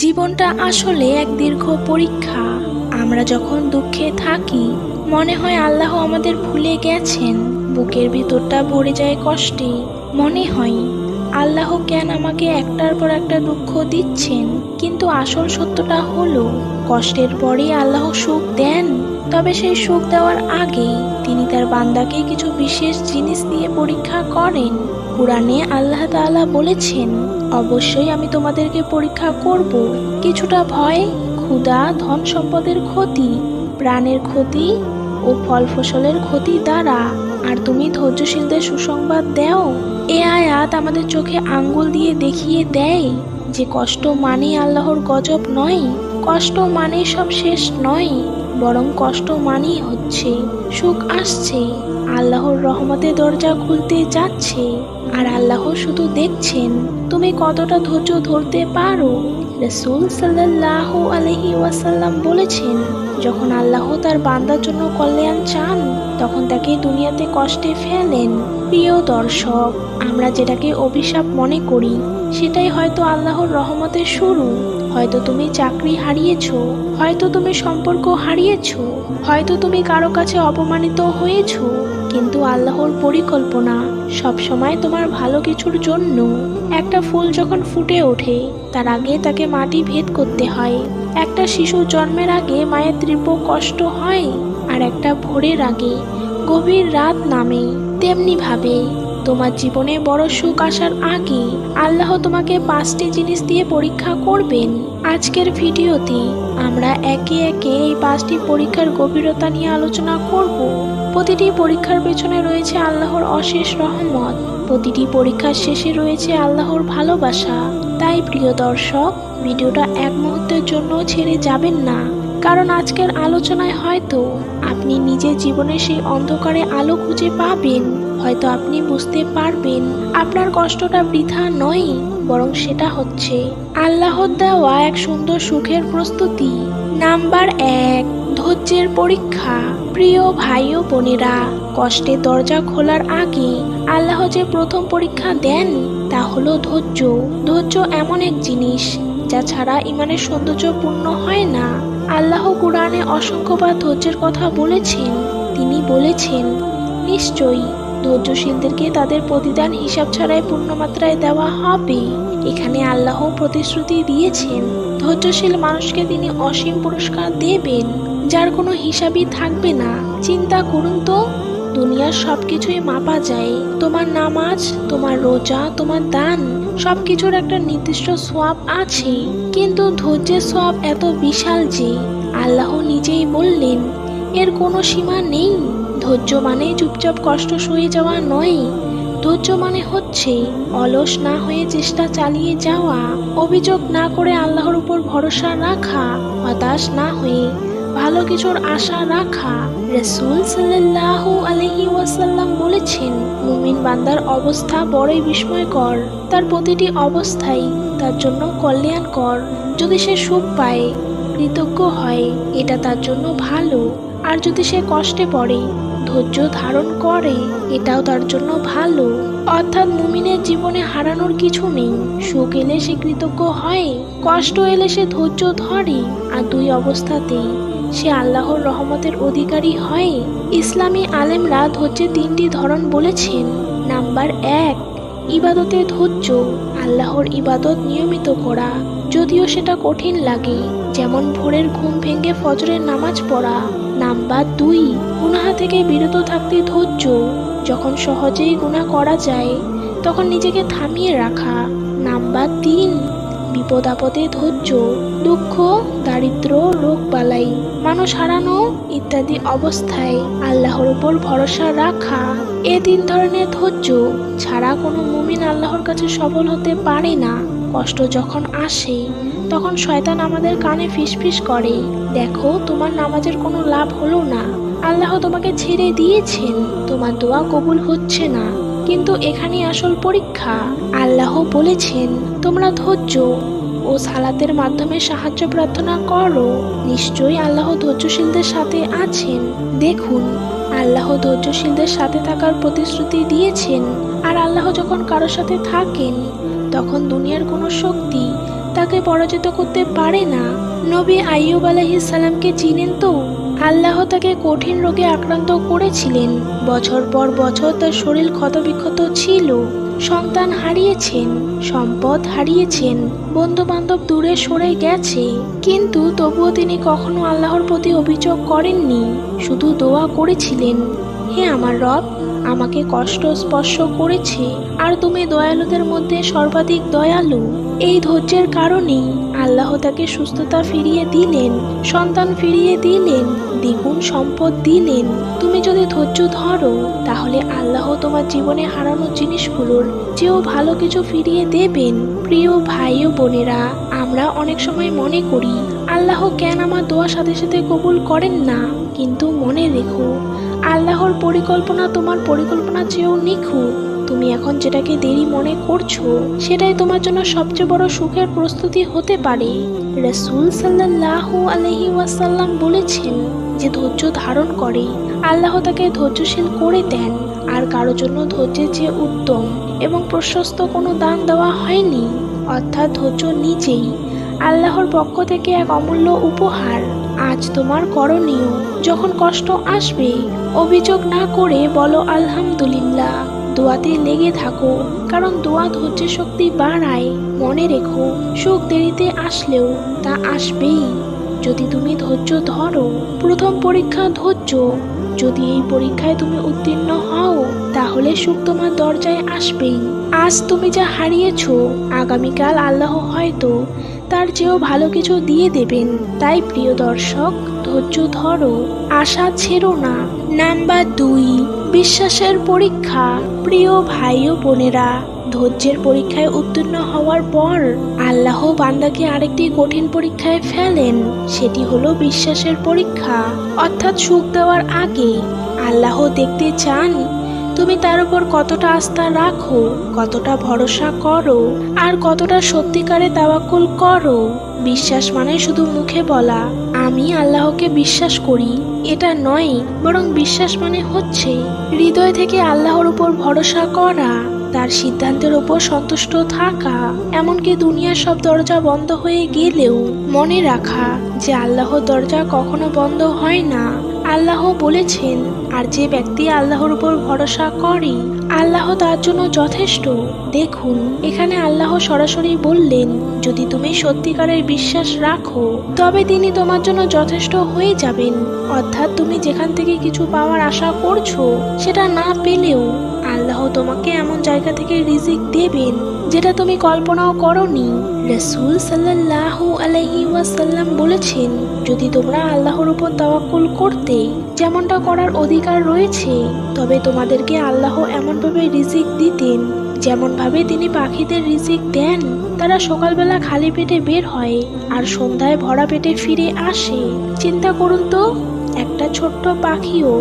জীবনটা আসলে এক দীর্ঘ পরীক্ষা। আমরা যখন দুঃখে থাকি, মনে হয় আল্লাহ আমাদের ভুলে গেছেন। বুকের ভিতরটা ভরে যায় কষ্টে। মনে হয়, আল্লাহ কেন আমাকে একটার পর একটা দুঃখ দিচ্ছেন? কিন্তু আসল সত্যটা হলো, কষ্টের পরে আল্লাহ সুখ দেন। তবে সেই সুখ দেওয়ার আগেই তিনি তার বান্দাকে কিছু বিশেষ জিনিস দিয়ে পরীক্ষা করেন। কোরআনে আল্লাহ তাআলা বলেছেন, অবশ্যই আমি তোমাদেরকে পরীক্ষা করব। কিছুটা ভয়, ক্ষুধা, ধন সম্পদের ক্ষতি, প্রাণের ক্ষতি ও ফল ফসলের ক্ষতি দ্বারা। আর তুমি ধৈর্যশীলদের সুসংবাদ দাও। এ আয়াত আমাদের চোখে আঙ্গুল দিয়ে দেখিয়ে দেয় যে কষ্ট মানে আল্লাহর গজব নয়, কষ্ট মানে সব শেষ নয়। বরং কষ্ট মানেই হচ্ছে, সুখ আসছে আল্লাহর রহমতের দরজা খুলতে যাচ্ছে, আর আল্লাহ শুধু দেখছেন। তুমি কতটা ধৈর্য ধরতে পারো? রসুল সাল্লাহ আলহি ওয়াসাল্লাম বলেছেন, যখন আল্লাহ তার বান্দার জন্য কল্যাণ চান, তখন তাকে দুনিয়াতে কষ্টে ফেলেন। প্রিয় দর্শক, আমরা যেটাকে অভিশাপ মনে করি, সেটাই হয়তো আল্লাহর রহমতের শুরু। হয়তো তুমি চাকরি হারিয়েছো হয়তো তুমি সম্পর্ক হারিয়েছ, হয়তো তুমি কারও কাছে অপমানিত হয়েছ, কিন্তু আল্লাহর পরিকল্পনা সবসময় তোমার ভালো কিছুর জন্য। একটা ফুল যখন ফুটে ওঠে, তার আগে তাকে মাটি ভেদ করতে হয়। একটা শিশু জন্মের আগে মায়ের তীব্র কষ্ট হয়, আর একটা ভোরের আগে গভীর রাত নামে তেমনি ভাবে তোমার জীবনে বড় সুখ আসার আগে আল্লাহ তোমাকে পাঁচটি জিনিস দিয়ে পরীক্ষা করবেন। আজকের ভিডিওতে আমরা একে একে এই পাঁচটি পরীক্ষার গভীরতা নিয়ে আলোচনা করব। প্রতিটি পরীক্ষার পেছনে রয়েছে আল্লাহর অশেষ রহমত। প্রতিটি পরীক্ষার শেষে রয়েছে আল্লাহর ভালোবাসা। তাই প্রিয় দর্শক, ভিডিওটা এক মুহূর্তের জন্য ছেড়ে যাবেন না। কারণ আজকের আলোচনায় হয়তো আপনি নিজের জীবনে সেই অন্ধকারে আলো খুঁজে পাবেন। হয়তো আপনি বুঝতে পারবেন আপনার কষ্টটা বৃথা নয়, বরং সেটা হচ্ছে আল্লাহর দেওয়া এক সুন্দর সুখের প্রস্তুতি। নাম্বার এক, ধৈর্যের পরীক্ষা। প্রিয় ভাই ও বোনেরা কষ্টের দরজা খোলার আগে আল্লাহ যে প্রথম পরীক্ষা দেন, তা হলো ধৈর্য। ধৈর্য এমন এক জিনিস, যা ছাড়া ইমানের সৌন্দর্য পূর্ণ হয় না। আল্লাহ কোরআনে অসংখ্যবার ধৈর্যের কথা বলেছেন। তিনি বলেছেন, নিশ্চয়ই ধৈর্যশীলদেরকে তাদের প্রতিদান হিসাব ছাড়াই পূর্ণমাত্রায় দেওয়া হবে। এখানে আল্লাহ প্রতিশ্রুতি দিয়েছেন। ধৈর্যশীল মানুষকে তিনি অসীম পুরস্কার দেবেন, যার কোনো হিসাবই থাকবে না। চিন্তা করুন তো, দুনিয়ার সব কিছুই মাপা যায়। তোমার নামাজ, তোমার রোজা, তোমার দান সব কিছুর একটা নির্দিষ্ট সোয়াব আছে। কিন্তু ধৈর্যের সোয়াব এত বিশাল যে, আল্লাহ নিজেই বললেন, এর কোনো সীমা নেই। ধৈর্য মানে চুপচাপ কষ্ট সয়ে যাওয়া নয়। ধৈর্য মানে হচ্ছে অলস না হয়ে চেষ্টা চালিয়ে যাওয়া, অভিযোগ না করে আল্লাহর উপর ভরসা রাখা, হতাশ না হয়ে ভালো কিছুর আশা রাখা। রসুল সাল্লাহ আলহি ওয়াসাল্লাম বলেছেন, মুমিন বান্দার অবস্থা বড়ই বিস্ময়কর। তার প্রতিটি অবস্থাই তার জন্য কল্যাণকর। যদি সে সুখ পায়, কৃতজ্ঞ হয়, এটা তার জন্য ভালো। আর যদি সে কষ্টে পড়ে, ধৈর্য ধারণ করে, এটাও তার জন্য ভালো। অর্থাৎ মুমিনের জীবনে হারানোর কিছু নেই। সুখ এলে সে কৃতজ্ঞ হয়, কষ্ট এলে সে ধৈর্য ধরে। আর দুই অবস্থাতেই সে আল্লাহর রহমতের অধিকারী হয়। ইসলামী আলেমরা ধৈর্যের তিনটি ধরন বলেছেন। নাম্বার এক, ইবাদতে ধৈর্য, আল্লাহর ইবাদত নিয়মিত করা। যদিও সেটা কঠিন লাগে, যেমন ভোরের ঘুম ভেঙে ফজরের নামাজ পড়া। নাম্বার দুই। গুনাহা থেকে বিরত থাকতে ধৈর্য। যখন সহজেই গুনাহ করা যায়, তখন নিজেকে থামিয়ে রাখা। নাম্বার তিন, বিপদ আপদে ধৈর্য। দুঃখ, দারিদ্র, রোগ বালাই, মানুষ হারানো ইত্যাদি অবস্থায় আল্লাহর উপর ভরসা রাখা, এ তিন ধরনের ধৈর্য। ছাড়া কোনো মুমিন আল্লাহর কাছে সফল হতে পারে না। কষ্ট যখন আসে তখন শয়তান আমাদের কানে ফিসফিস করে, দেখো, তোমার নামাজের কোনো লাভ হলো না। আল্লাহ তোমাকে ছেড়ে দিয়েছেন, তোমার দোয়া কবুল হচ্ছে না। কিন্তু এখানে আসল পরীক্ষা। আল্লাহ বলেছেন, তোমরা ধৈর্য ও সালাতের মাধ্যমে সাহায্য প্রার্থনা করো। নিশ্চয়ই আল্লাহ ধৈর্যশীলদের সাথে আছেন। দেখুন, আল্লাহ ধৈর্যশীলদের সাথে থাকার প্রতিশ্রুতি দিয়েছেন। আর আল্লাহ যখন কারোর সাথে থাকেন, তখন দুনিয়ার কোনো শক্তি তাকে পরাজিত করতে পারে না। নবী আইয়ুব আলাইহিসসালামকে চিনেন তো? আল্লাহ তাকে কঠিন রোগে আক্রান্ত করেছিলেন। বছর পর বছর তার শরীর ক্ষতবিক্ষত ছিল। সন্তান হারিয়েছেন, সম্পদ হারিয়েছেন বন্ধু বান্ধব দূরে সরে গেছে। কিন্তু তবুও তিনি কখনো আল্লাহর প্রতি অভিযোগ করেননি, শুধু দোয়া করেছিলেন। হে আমার রব, আমাকে কষ্ট স্পর্শ করেছে, আর তুমি দয়ালুদের মধ্যে সর্বাধিক দয়ালু। এই ধৈর্যের কারণেই আল্লাহ তাকে সুস্থতা ফিরিয়ে দিলেন, সন্তান ফিরিয়ে দিলেন, দ্বিগুণ সম্পদ দিলেন। তুমি যদি ধৈর্য ধরো, তাহলে আল্লাহ তোমার জীবনে হারানো জিনিসগুলোর যেও ভালো কিছু ফিরিয়ে দেবেন। প্রিয় ভাই ও বোনেরা, আমরা অনেক সময় মনে করি, আল্লাহ কেন আমার দোয়া সাথে সাথে কবুল করেন না, কিন্তু মনে রেখো আল্লাহর পরিকল্পনা তোমার পরিকল্পনা চেয়েও নিখুঁত। তুমি এখন যেটাকে দেরি মনে করছ, সেটাই তোমার জন্য সবচেয়ে বড় সুখের প্রস্তুতি হতে পারে। রসুল সাল্লাহ আলহি ওয়াসাল্লাম বলেছেন যে ধৈর্য ধারণ করে। আল্লাহ তাকে ধৈর্যশীল করে দেন, আর কারও জন্য ধৈর্যের চেয়ে উত্তম এবং প্রশস্ত কোনো দান দেওয়া হয়নি। অর্থাৎ ধৈর্য নিজেই আল্লাহর পক্ষ থেকে এক অমূল্য উপহার। আজ তোমার করণীয়, যখন কষ্ট আসবে, অভিযোগ না করে বলো আলহামদুলিল্লাহ। দোয়াতে লেগে থাকো, কারণ দোয়া ধৈর্যের শক্তি বাড়ায়, মনে রেখো, সুখ দেরিতে আসলেও তা আসবেই। যদি তুমি ধৈর্য ধরো, প্রথম পরীক্ষা ধৈর্য। যদি এই পরীক্ষায় তুমি উত্তীর্ণ হও, তাহলে সুখ তোমার দরজায় আসবেই। আজ তুমি যা হারিয়েছ, আগামীকাল আল্লাহ হয়তো তার চেয়েও ভালো কিছু দিয়ে দেবেন। তাই প্রিয় দর্শক, ধৈর্য ধরো, আশা ছেড়ো না। নাম্বার দুই, বিশ্বাসের পরীক্ষা। প্রিয় ভাই ও বোনেরা, ধৈর্যের পরীক্ষায় উত্তীর্ণ হওয়ার পর আল্লাহ বান্দাকে আরেকটি কঠিন পরীক্ষায় ফেলেন। সেটি হলো বিশ্বাসের পরীক্ষা। অর্থাৎ সুখ দেওয়ার আগে আল্লাহ দেখতে চান তুমি তার উপর কতটা আস্থা রাখো, কতটা ভরসা করো, আর কতটা সত্যিকারে তাওয়াক্কুল করো, বিশ্বাস মানে শুধু মুখে বলা। আমি আল্লাহকে বিশ্বাস করি, এটা নয়, বরং বিশ্বাস মানে হচ্ছে হৃদয় থেকে আল্লাহর উপর ভরসা করা, তার সিদ্ধান্তের উপর সন্তুষ্ট থাকা, এমনকি দুনিয়ার সব দরজা বন্ধ হয়ে গেলেও মনে রাখা যে আল্লাহর দরজা কখনো বন্ধ হয় না। আল্লাহ বলেছেন আর যে ব্যক্তি আল্লাহর উপর ভরসা করে আল্লাহ তার জন্য যথেষ্ট। দেখুন, এখানে আল্লাহ সরাসরি বললেন, যদি তুমি সত্যিকারের বিশ্বাস রাখো, তবে তিনি তোমার জন্য যথেষ্ট হয়ে যাবেন। অর্থাৎ তুমি যেখান থেকে কিছু পাওয়ার আশা করছ, সেটা না পেলেও আল্লাহ তোমাকে এমন জায়গা থেকে রিজিক দেবেন, যেটা তুমি কল্পনাও করনি। রসুল সাল্লাহ আলহি ওয়াসাল্লাম বলেছেন, যদি তোমরা আল্লাহর উপর তাওয়াক্কুল করতে যেমনটা করার অধিকার রয়েছে, তবে তোমাদেরকে আল্লাহ এমনভাবে রিজিক দিতেন। যেমনভাবে তিনি পাখিদের রিজিক দেন, তারা সকালবেলা খালি পেটে বের হয় আর সন্ধ্যায় ভরা পেটে ফিরে আসে। চিন্তা করুন তো, একটা ছোট্ট পাখিও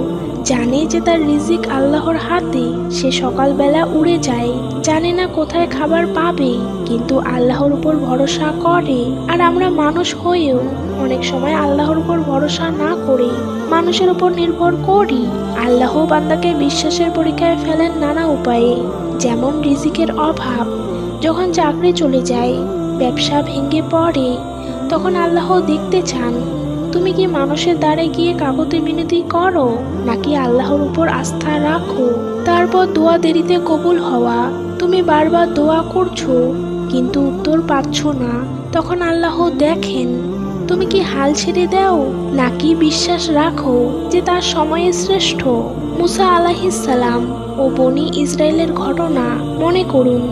জানে যে তার রিজিক আল্লাহর হাতে, সে সকালবেলা উড়ে যায়, জানে না কোথায় খাবার পাবে, কিন্তু আল্লাহর উপর ভরসা করে। আর আমরা মানুষ হয়েও অনেক সময় আল্লাহর উপর ভরসা না করে, মানুষের উপর নির্ভর করি। আল্লাহ বান্দাকে বিশ্বাসের পরীক্ষায় ফেলেন নানা উপায়ে, যেমন রিজিকের অভাব। যখন চাকরি চলে যায়, ব্যবসা ভেঙে পড়ে, তখন আল্লাহ দেখতে চান তুমি কি মানুষের দ্বারে গিয়ে কাগতে মিনতি করো, নাকি আল্লাহর উপর আস্থা রাখো? তারপর দোয়া দেরিতে কবুল হওয়া, তুমি বারবার দোয়া করছ, কিন্তু উত্তর পাচ্ছ না। তখন আল্লাহ দেখেন, তুমি কি হাল ছেড়ে দাও, নাকি বিশ্বাস রাখো যে তার সময়ে শ্রেষ্ঠ? মুসা আলাহিসাল্লাম ও বনি ইসরায়েলের ঘটনা মনে করুন।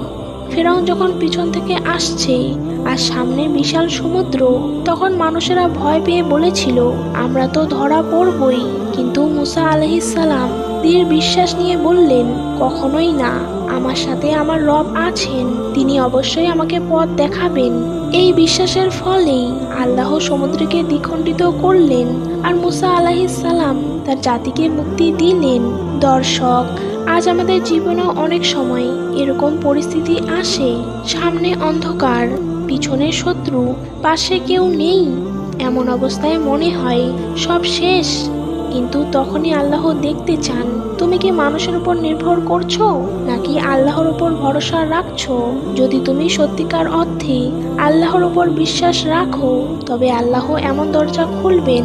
ফেরাউন যখন পিছন থেকে আসছে আর সামনে বিশাল সমুদ্র, তখন মানুষেরা ভয় পেয়ে বলেছিল, আমরা তো ধরা পড়বই। কিন্তু মুসা আলহিসাল্লাম দৃঢ় বিশ্বাস নিয়ে বললেন, কখনোই না। আমার সাথে আমার রব আছেন। তিনি অবশ্যই আমাকে পথ দেখাবেন। এই বিশ্বাসের ফলেই আল্লাহ সমুদ্রকে দ্বিখণ্ডিত করলেন আর মুসা আলাহিসাল্লাম তার জাতিকে মুক্তি দিলেন। দর্শক আজ আমাদের জীবনেও অনেক সময় এরকম পরিস্থিতি আসে। সামনে অন্ধকার, পিছনে শত্রু, পাশে কেউ নেই। এমন অবস্থায় মনে হয়, সব শেষ। কিন্তু তখনই আল্লাহ দেখতে চান। তুমি কি মানুষের উপর নির্ভর করছ? নাকি আল্লাহর উপর ভরসা রাখছো? যদি তুমি সত্যিকার অর্থে আল্লাহর উপর বিশ্বাস রাখো, তবে আল্লাহ এমন দরজা খুলবেন,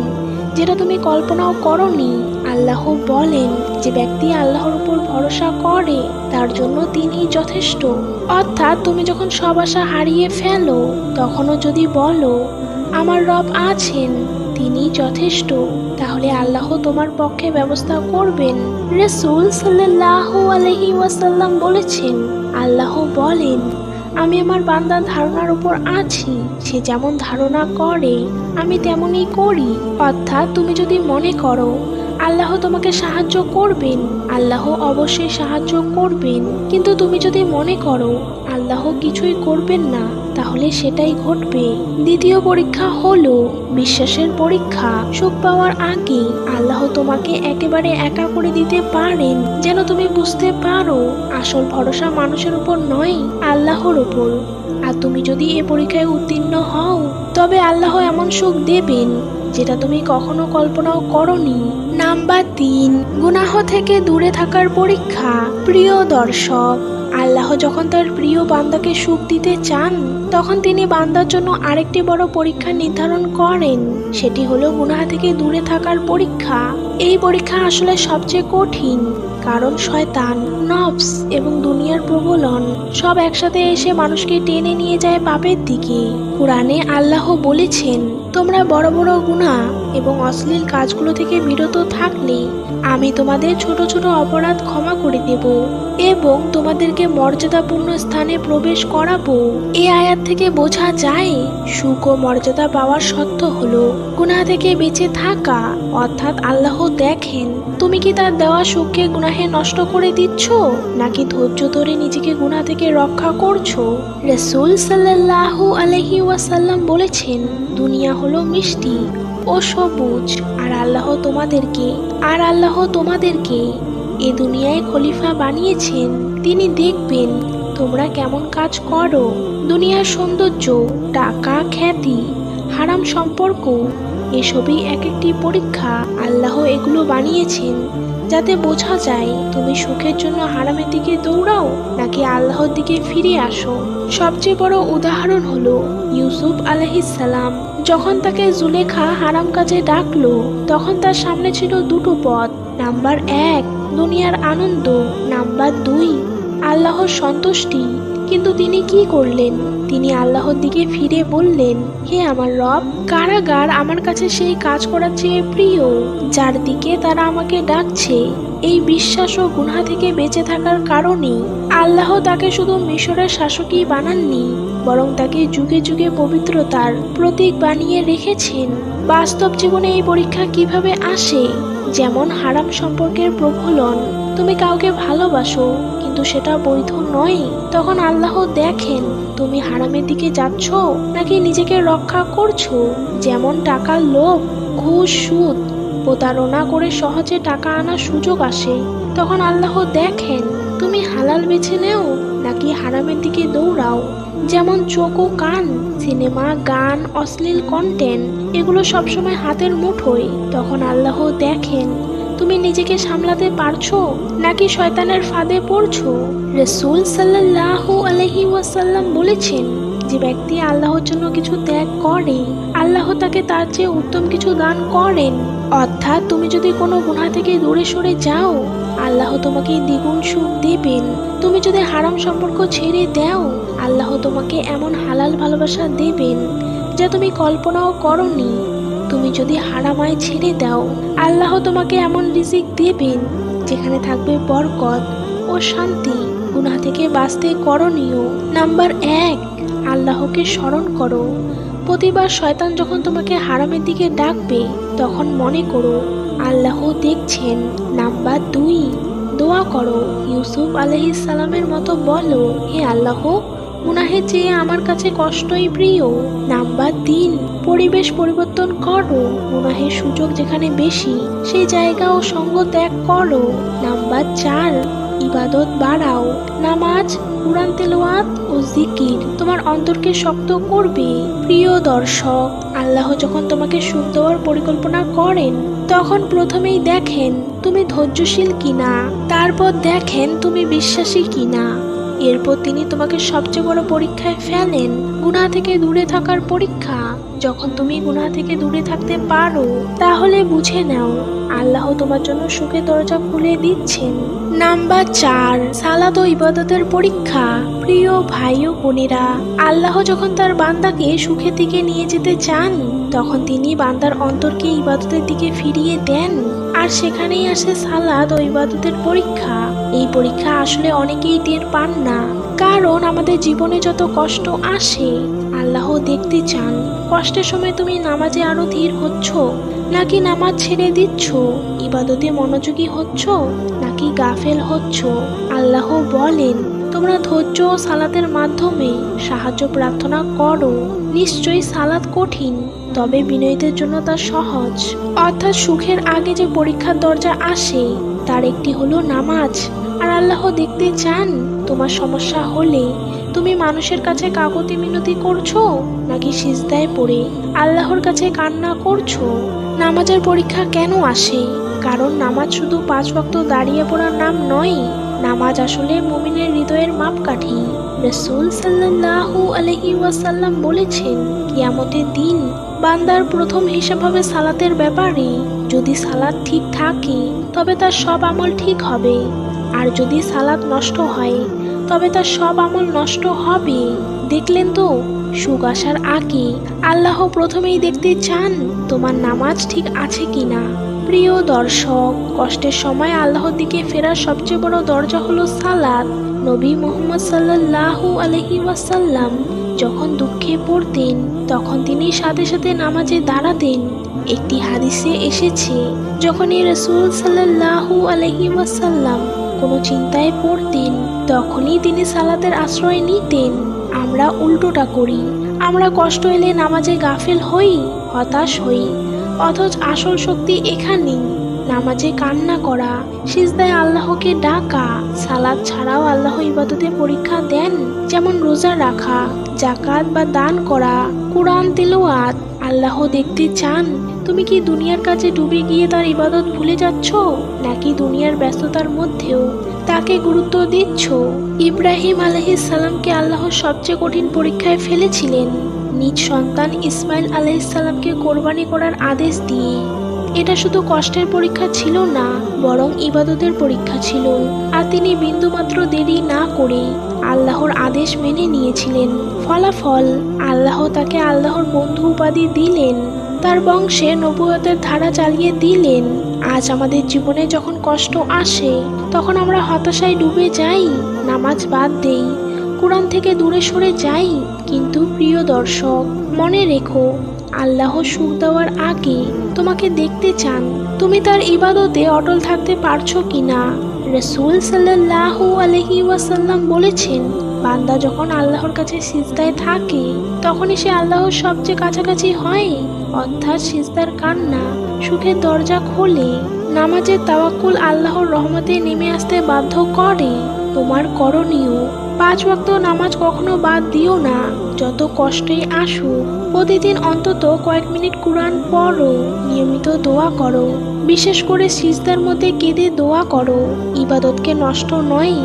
যেটা তুমি কল্পনাও করনি। আল্লাহ বলেন যে ব্যক্তি আল্লাহর উপর ভরসা করে, তার জন্য তিনি যথেষ্ট। অর্থাৎ তুমি যখন সব আশা হারিয়ে ফেলো, তখনও যদি বলো, আমার রব আছেন, তিনি যথেষ্ট, তাহলে আল্লাহ তোমার পক্ষে ব্যবস্থা করবেন। রসুল সাল্লাহ আলহি ওয়াসাল্লাম বলেছেন, আল্লাহ বলেন, আমি আমার বান্দার ধারণার উপর আছি, সে যেমন ধারণা করে, আমি তেমনই করি। অর্থাৎ তুমি যদি মনে করো আল্লাহ তোমাকে সাহায্য করবেন, আল্লাহ অবশ্যই সাহায্য করবেন। কিন্তু তুমি যদি মনে করো, আল্লাহ কিছুই করবেন না, তাহলে সেটাই ঘটবে। দ্বিতীয় পরীক্ষা হলো বিশ্বাসের পরীক্ষা। সুখ পাওয়ার আগে আল্লাহ তোমাকে একেবারে একা করে দিতে পারেন, যেন তুমি বুঝতে পারো আসল ভরসা মানুষের উপর নয়, আল্লাহর উপর। আর তুমি যদি এ পরীক্ষায় উত্তীর্ণ হও, তবে আল্লাহ এমন সুখ দেবেন। যেটা তুমি কখনো কল্পনাও করনি। নাম্বার তিন, গুনাহ থেকে দূরে থাকার পরীক্ষা, প্রিয় দর্শক। আল্লাহ যখন তার প্রিয় বান্দাকে সুখ দিতে চান, তখন তিনি বান্দার জন্য আরেকটি বড় পরীক্ষা নির্ধারণ করেন। সেটি হলো গুনাহ থেকে দূরে থাকার পরীক্ষা। এই পরীক্ষা আসলে সবচেয়ে কঠিন, কারণ শয়তান, নফস এবং দুনিয়ার প্রবলন সব একসাথে এসে মানুষকে টেনে নিয়ে যায় পাপের দিকে। কোরআনে আল্লাহ বলেছেন তোমরা বড় বড় গুনাহ এবং অশ্লীল কাজগুলো থেকে বিরত থাকলে আমি তোমাদের ছোট ছোট অপরাধ ক্ষমা করে দেব এবং তোমাদেরকে মর্যাদাপূর্ণ স্থানে প্রবেশ করাবো। এ আয়াত থেকে বোঝা যায়, সুখ ও মর্যাদা পাওয়ার সত্য হলো গুনাহ থেকে বেঁচে থাকা, অর্থাৎ আল্লাহ দেখেন। তুমি কি তার দেওয়া সুখকে গুনাহে নষ্ট করে দিচ্ছ, নাকি ধৈর্য ধরে নিজেকে গুনাহ থেকে রক্ষা করছ? রসুল সাল্লাল্লাহু আলহি ওয়াসাল্লাম বলেছেন, দুনিয়া হলো মিষ্টি ও সবুজ। আর আল্লাহ তোমাদেরকে, আর আল্লাহ তোমাদেরকে এ দুনিয়ায় খলিফা বানিয়েছেন। তিনি দেখবেন তোমরা কেমন কাজ করো। দুনিয়ার সৌন্দর্য, টাকা, খ্যাতি, হারাম সম্পর্ক, এসবই এক একটি পরীক্ষা আল্লাহ এগুলো বানিয়েছেন। যাতে বোঝা যায় তুমি সুখের জন্য হারামের দিকে দৌড়াও, নাকি আল্লাহর দিকে ফিরে আসো। সবচেয়ে বড় উদাহরণ হলো ইউসুফ আলহিসাল্লাম যখন তাকে জুলেখা হারাম কাজে ডাকলো, তখন তার সামনে ছিল দুটো পথ। নাম্বার এক, দুনিয়ার আনন্দ। নাম্বার দুই, আল্লাহর সন্তুষ্টি। কিন্তু তিনি কি করলেন? তিনি আল্লাহর দিকে ফিরে বললেন, হে আমার রব, কারাগার আমার কাছে সেই কাজ করার চেয়ে প্রিয়, যার দিকে তারা আমাকে ডাকছে। এই বিশ্বাস ও গুনহা থেকে বেঁচে থাকার কারণে আল্লাহ তাকে শুধু মিশরের শাসকই বানাননি, বরং তাকে যুগে যুগে পবিত্রতার প্রতীক বানিয়ে রেখেছেন। বাস্তব জীবনে এই পরীক্ষা কীভাবে আসে? যেমন হারাম সম্পর্কের প্রফলন তুমি কাউকে ভালোবাসো, কিন্তু সেটা বৈধ নয়। তখন আল্লাহ দেখেন, তুমি হারামের দিকে যাচ্ছ নাকি নিজেকে রক্ষা করছ? যেমন টাকার লোভ, ঘুষ, সুদ, প্রতারণা করে সহজে টাকা আনার সুযোগ আসে। তখন আল্লাহ দেখেন তুমি হালাল বেছে নেও নাকি হারামের দিকে দৌড়াও? যেমন চোখ ও কান, সিনেমা, গান, অশ্লীল কন্টেন্ট এগুলো সবসময় হাতের মুঠোয়। তখন আল্লাহ দেখেন, তুমি নিজেকে সামলাতে পারছ নাকি শয়তানের ফাঁদে পড়ছো? রসুল সাল্লাহ আলহি ওয়াসাল্লাম বলেছেন যে ব্যক্তি আল্লাহর জন্য কিছু ত্যাগ করে, আল্লাহ তাকে তার চেয়ে উত্তম কিছু দান করেন। অর্থাৎ তুমি যদি কোনো গুণা থেকে দূরে সরে যাও, আল্লাহ তোমাকে দ্বিগুণ সুখ দেবেন। তুমি যদি হারাম সম্পর্ক ছেড়ে দাও, আল্লাহ তোমাকে এমন হালাল ভালোবাসা দেবেন যা তুমি কল্পনাও করনি। তুমি যদি হারামায় ছেড়ে দাও, আল্লাহ তোমাকে এমন রিজিক দেবেন যেখানে থাকবে বরকত ও শান্তি। গুনাহ থেকে বাঁচতে করণীয়। নাম্বার এক আল্লাহকে স্মরণ করো। প্রতিবার শয়তান যখন তোমাকে হারামের দিকে ডাকবে, তখন মনে করো, আল্লাহ দেখছেন। নাম্বার দুই, দোয়া করো। ইউসুফ আলহিসাল্লামের মতো বলো, হে আল্লাহ গুনাহের চেয়ে আমার কাছে কষ্টই প্রিয়। নাম্বার তিন, পরিবেশ পরিবর্তন করো। গুনাহের সুযোগ যেখানে বেশি, সেই জায়গা ও সঙ্গ ত্যাগ করো। নাম্বার চার ইবাদত, বাড়াও। নামাজ, কুরআন, তেলাওয়াত ও জিকির তোমার অন্তরকে শক্ত করবে। প্রিয় দর্শক, আল্লাহ যখন তোমাকে সুখ দেওয়ার পরিকল্পনা করেন, তখন প্রথমেই দেখেন তুমি ধৈর্যশীল কিনা। তারপর দেখেন তুমি বিশ্বাসী কিনা। এরপর তিনি তোমাকে সবচেয়ে বড় পরীক্ষায় ফেলেন। গুনাহ থেকে দূরে থাকার পরীক্ষা। যখন তুমি গুনাহ থেকে দূরে থাকতে পারো, তাহলে বুঝে নাও, আল্লাহ তোমার জন্য সুখের দরজা খুলে দিচ্ছেন। নাম্বার চার সালাদ ও ইবাদতের পরীক্ষা। প্রিয় ভাই ও বোনেরা, আল্লাহ যখন তার বান্দাকে সুখের দিকে নিয়ে যেতে চান, তখন তিনি বান্দার অন্তরকে ইবাদতের দিকে ফিরিয়ে দেন। আর সেখানেই আসে সালাদ ও ইবাদতের পরীক্ষা। এই পরীক্ষা আসলে অনেকেই টের পান না। কারণ আমাদের জীবনে যত কষ্ট আসে আল্লাহ দেখতে চান। কষ্টের সময় তুমি নামাজে আরও ধীর হচ্ছ? নাকি নামাজ ছেড়ে দিচ্ছ? ইবাদতে মনোযোগী হচ্ছ? নাকি গাফেল হচ্ছ? আল্লাহ বলেন তোমরা ধৈর্য ও সালাতের মাধ্যমে সাহায্য প্রার্থনা করো। নিশ্চয়ই সালাত কঠিন, তবে বিনয়ীদের জন্য তা সহজ। অর্থাৎ সুখের আগে যে পরীক্ষার দরজা আসে, তার একটি হলো নামাজ। আর আল্লাহ দেখতে চান, তোমার সমস্যা হলে তুমি মানুষের কাছে কাকতি মিনতি করছ, নাকি সিজদায় পড়ে আল্লাহর কাছে কান্না করছ? নামাজের পরীক্ষা কেন আসে? কারণ নামাজ শুধু পাঁচ ওয়াক্ত দাঁড়িয়ে পড়ার নাম নয় নামাজ আসলে মুমিনের হৃদয়ের মাপকাঠি। রসুল সাল্লাল্লাহু আলহি ওয়াসাল্লাম বলেছেন, কিয়ামতের দিন বান্দার প্রথম হিসাব হবে সালাতের ব্যাপারে। যদি সালাদ ঠিক থাকে, তবে তার সব আমল ঠিক হবে। আর যদি সালাদ নষ্ট হয়, তবে তার সব আমল নষ্ট হবে। দেখলেন তো, সুখ আসার আগে আল্লাহ প্রথমেই দেখতে চান তোমার নামাজ ঠিক আছে কিনা। প্রিয় দর্শক, কষ্টের সময় আল্লাহর দিকে ফেরার সবচেয়ে বড় দরজা হলো সালাদ নবী মোহাম্মদ সাল্লাল্লাহু আলহি ওয়াসাল্লাম যখন দুঃখে পড়তেন, তখন তিনি সাথে সাথে নামাজে দাঁড়াতেন। একটি হাদিসে এসেছে, যখনই রসুল সাল্লাল্লাহু আলহি ওয়াসাল্লাম কোনো চিন্তায় পড়তেন, তখনই তিনি সালাতের আশ্রয় নিতেন। আমরা উল্টোটা করি, আমরা কষ্ট এলে নামাজে গাফেল হই, হতাশ হই। অথচ আসল শক্তি এখানেই। নামাজে কান্না করা, সিজদায় আল্লাহকে ডাকা, সালাদ ছাড়াও আল্লাহ ইবাদতে পরীক্ষা দেন, যেমন রোজা রাখা জাকাত বা দান করা, কোরআন তেলাওয়াত, আল্লাহ দেখতে চান, তুমি কি দুনিয়ার কাছে ডুবে গিয়ে তার ইবাদত ভুলে যাচ্ছ, নাকি দুনিয়ার ব্যস্ততার মধ্যেও তাকে গুরুত্ব দিচ্ছ? ইব্রাহিম আলহিস সালামকে আল্লাহ সবচেয়ে কঠিন পরীক্ষায় ফেলেছিলেন। নিজ সন্তান ইসমাইল আলাইসাল্লামকে কোরবানি করার আদেশ দিয়ে। এটা শুধু কষ্টের পরীক্ষা ছিল না, বরং ইবাদতের পরীক্ষা ছিল। আর তিনি বিন্দুমাত্র দেরি না করে আল্লাহর আদেশ মেনে নিয়েছিলেন। ফলাফল, আল্লাহ তাকে আল্লাহর বন্ধু উপাধি দিলেন। তার বংশে নবুয়তের ধারা চালিয়ে দিলেন। আজ আমাদের জীবনে যখন কষ্ট আসে, তখন আমরা হতাশায় ডুবে যাই, নামাজ বাদ দেই। কোরআন থেকে দূরে সরে যাই, কিন্তু প্রিয় দর্শক, মনে রেখো, আল্লাহ সুখ দেওয়ার আগে তোমাকে দেখতে চান। তুমি তার ইবাদতে অটল থাকতে পারছ কিনা? রসুল সাল্লাহু আলহি ওয়াসাল্লাম বলেছেন, বান্দা যখন আল্লাহর কাছে সিজদায় থাকে, তখনই সে আল্লাহর সবচেয়ে কাছাকাছি হয়, অর্থাৎ সিজদার কান্না, সুখের দরজা খোলে, নামাজের তাওয়াক্কুল আল্লাহর রহমতে নেমে আসতে বাধ্য করে। তোমার করণীয় পাঁচ ওয়াক্ত নামাজ কখনো বাদ দিও না। যত কষ্টই আসুক প্রতিদিন অন্তত কয়েক মিনিট কোরআন পড়ো, নিয়মিত দোয়া করো। বিশেষ করে সিজদার মধ্যে কেঁদে দোয়া করো। ইবাদতকে নষ্ট নয়,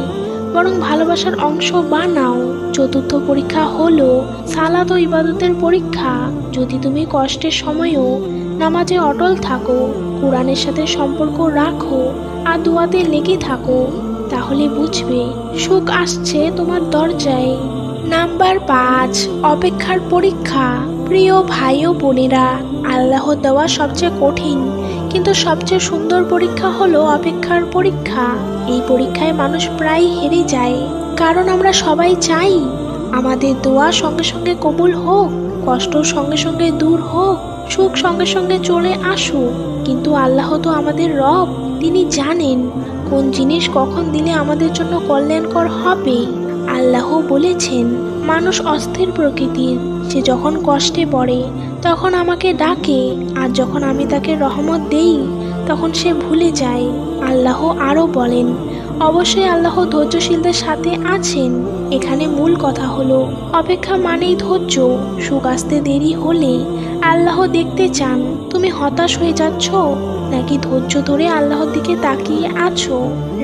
বরং ভালোবাসার অংশ বানাও। চতুর্থ পরীক্ষা হলো সালাদ ও ইবাদতের পরীক্ষা। যদি তুমি কষ্টের সময়ও নামাজে অটল থাকো, কোরআনের সাথে সম্পর্ক রাখো আর দোয়াতে লেগে থাকো। তাহলে বুঝবে, সুখ আসছে তোমার দরজায়। নাম্বার পাঁচ, অপেক্ষার পরীক্ষা। প্রিয় ভাই ও বোনেরা, আল্লাহ দেওয়া সবচেয়ে কঠিন, কিন্তু সবচেয়ে সুন্দর পরীক্ষা হলো অপেক্ষার পরীক্ষা। এই পরীক্ষায় মানুষ প্রায় হেরে যায়। কারণ আমরা সবাই চাই, আমাদের দোয়া সঙ্গে সঙ্গে কবুল হোক, কষ্ট সঙ্গে সঙ্গে দূর হোক, সুখ সঙ্গে সঙ্গে চলে আসুক। কিন্তু আল্লাহ তো আমাদের রব, তিনি জানেন কোন জিনিস কখন দিলে আমাদের জন্য কল্যাণকর হবে? আল্লাহ বলেছেন, মানুষ অস্থির প্রকৃতির, সে যখন কষ্টে পড়ে, তখন আমাকে ডাকে, আর যখন আমি তাকে রহমত দেই, তখন সে ভুলে যায়। আল্লাহ আরও বলেন, অবশ্যই আল্লাহ ধৈর্যশীলদের সাথে আছেন। এখানে মূল কথা হলো, অপেক্ষা মানেই ধৈর্য। সুখ আসতে দেরি হলে আল্লাহ দেখতে চান, তুমি হতাশ হয়ে যাচ্ছ। নাকি ধৈর্য ধরে আল্লাহর দিকে তাকিয়ে আছো?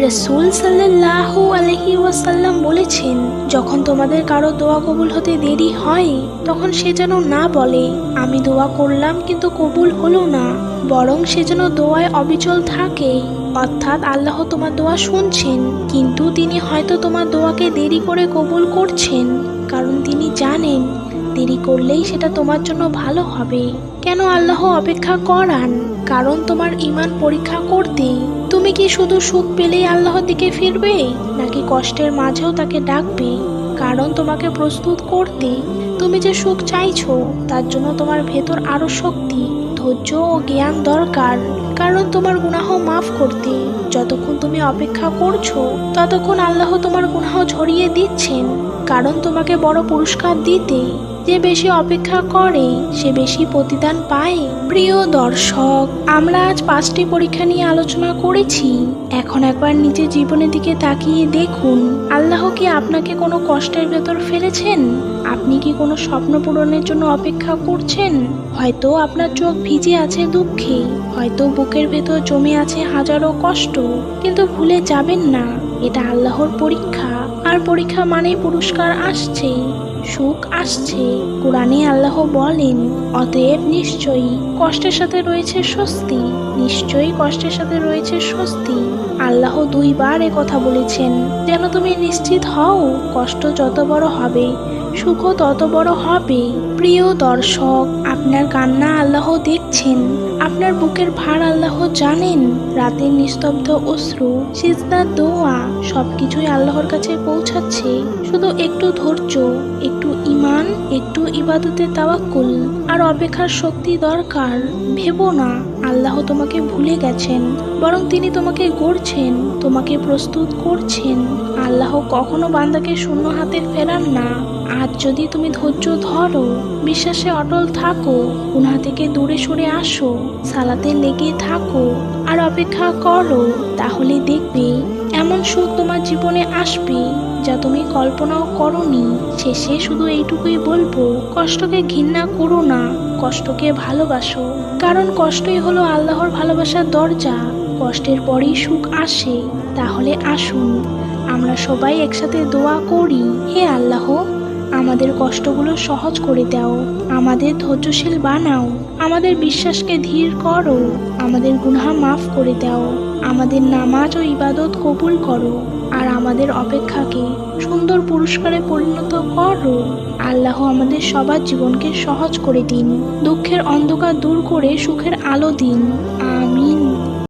রসুল সাল্লাহ আলহি ওয়াসাল্লাম বলেছেন, যখন তোমাদের কারও দোয়া কবুল হতে দেরি হয়, তখন সে যেন না বলে। আমি দোয়া করলাম, কিন্তু কবুল হলো না, বরং সে যেন দোয়ায় অবিচল থাকে। অর্থাৎ আল্লাহ তোমার দোয়া শুনছেন, কিন্তু তিনি হয়তো তোমার দোয়াকে দেরি করে কবুল করছেন, কারণ তিনি জানেন দেরি করলেই সেটা তোমার জন্য ভালো হবে। কেন আল্লাহ অপেক্ষা করান? কারণ তোমার ইমান পরীক্ষা করতে তুমি কি শুধু সুখ পেলেই আল্লাহর দিকে ফিরবে, নাকি কষ্টের মাঝেও তাকে ডাকবে? কারণ তোমাকে প্রস্তুত করতে তুমি যে সুখ চাইছো, তার জন্য তোমার ভেতর আরও শক্তি, ধৈর্য ও জ্ঞান দরকার। কারণ তোমার গুনাহ মাফ করতে যতক্ষণ তুমি অপেক্ষা করছ, ততক্ষণ আল্লাহ তোমার গুনাহ ঝরিয়ে দিচ্ছেন। কারণ তোমাকে বড় পুরস্কার দিতে যে বেশি অপেক্ষা করে, সে বেশি প্রতিদান পায়। প্রিয় দর্শক, আমরা আজ পাঁচটি পরীক্ষা নিয়ে আলোচনা করেছি। এখন একবার নিজের জীবনের দিকে তাকিয়ে দেখুন, আল্লাহ কি আপনাকে কোনো কষ্টের ভেতর ফেলেছেন? আপনি কি কোনো স্বপ্ন পূরণের জন্য অপেক্ষা করছেন? হয়তো আপনার চোখ ভিজে আছে দুঃখে, হয়তো বুকের ভেতর জমে আছে হাজারো কষ্ট, কিন্তু ভুলে যাবেন না, এটা আল্লাহর পরীক্ষা। আর পরীক্ষা মানেই পুরস্কার আসছে। সুখ আসছে। কোরআনে আল্লাহ বলেন, অতএব নিশ্চয়ই কষ্টের সাথে রয়েছে স্বস্তি, নিশ্চয়ই কষ্টের সাথে রয়েছে স্বস্তি। আল্লাহ দুইবার এ কথা বলেছেন, যেন তুমি নিশ্চিত হও কষ্ট যত বড় হবে, সুখও তত বড় হবে। প্রিয় দর্শক, আপনার কান্না আল্লাহ দেখছেন আপনার বুকের ভার আল্লাহ জানেন। রাতের নিস্তব্ধ অশ্রু সিজদার দোয়া, সবকিছুই আল্লাহর কাছে পৌঁছাচ্ছে। শুধু একটু ধৈর্য, একটু ইমান একটু ইবাদতের তাওয়াক্কুল। আর অপেক্ষার শক্তি দরকার। ভেবো না, আল্লাহ তোমাকে ভুলে গেছেন, বরং তিনি তোমাকে গড়ছেন, তোমাকে প্রস্তুত করছেন। আল্লাহ কখনো বান্দাকে শূন্য হাতে ফেরান না। আজ যদি তুমি ধৈর্য ধরো, বিশ্বাসে অটল থাকো, গুনাহ থেকে দূরে সরে আসো, সালাতে লেগে থাকো আর অপেক্ষা করো, তাহলে দেখবে এমন সুখ তোমার জীবনে আসবে যা তুমি কল্পনাও করনি। শেষে শুধু এইটুকুই বলব, কষ্টকে ঘৃণা করো না, কষ্টকে ভালোবাসো। কারণ কষ্টই হলো আল্লাহর ভালোবাসার দরজা। কষ্টের পরেই সুখ আসে। তাহলে আসুন, আমরা সবাই একসাথে দোয়া করি, হে আল্লাহ! আমাদের কষ্টগুলো সহজ করে দাও। আমাদের ধৈর্যশীল বানাও। আমাদের বিশ্বাসকে ধীর করো। আমাদের গুনাহ মাফ করে দাও। আমাদের নামাজ ও ইবাদত কবুল করো। আর আমাদের অপেক্ষাকে সুন্দর পুরস্কারে পরিণত করো। আল্লাহ আমাদের সবার জীবনকে সহজ করে দিন। দুঃখের অন্ধকার দূর করে সুখের আলো দিন। আমিন।